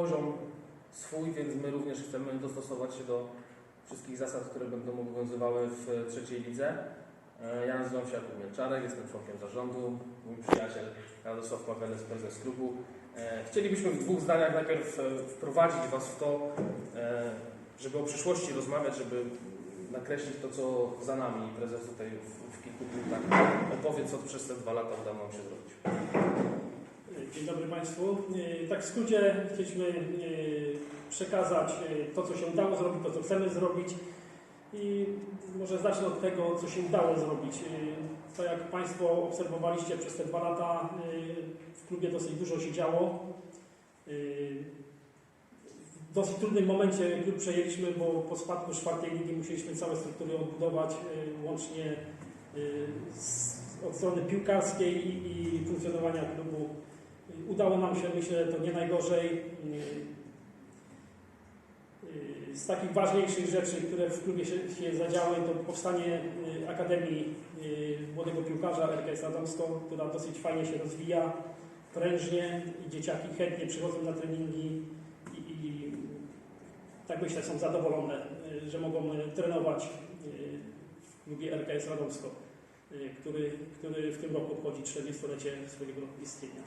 poziom swój, więc my również chcemy dostosować się do wszystkich zasad, które będą obowiązywały w trzeciej lidze. E, Ja nazywam się Jakub Mielczarek, jestem członkiem zarządu. Mój przyjaciel Radosław Paweles, prezes klubu. E, Chcielibyśmy w dwóch zdaniach najpierw e, wprowadzić Was w to, żeby o przyszłości rozmawiać, żeby nakreślić to, co za nami. Prezes tutaj w, w kilku punktach opowie, co przez te dwa lata udało nam się zrobić. Dzień dobry Państwu. E, Tak w skrócie chcieliśmy e, przekazać e, to, co się udało zrobić, to, co chcemy zrobić i może zacznę od tego, co się udało zrobić. To jak Państwo obserwowaliście przez te dwa lata, w klubie dosyć dużo się działo. W dosyć trudnym momencie klub przejęliśmy, bo po spadku czwartej ligi musieliśmy całe struktury odbudować, łącznie z, od strony piłkarskiej i funkcjonowania klubu. Udało nam się, myślę, to nie najgorzej. Yy, Z takich ważniejszych rzeczy, które w klubie się, się zadziały, to powstanie yy, Akademii yy, Młodego Piłkarza RKS Radomsko, która dosyć fajnie się rozwija, prężnie i dzieciaki chętnie przychodzą na treningi i, i tak myślę są zadowolone, że mogą trenować w klubie RKS Radomsko, który, który w tym roku obchodzi 40-lecie swojego istnienia.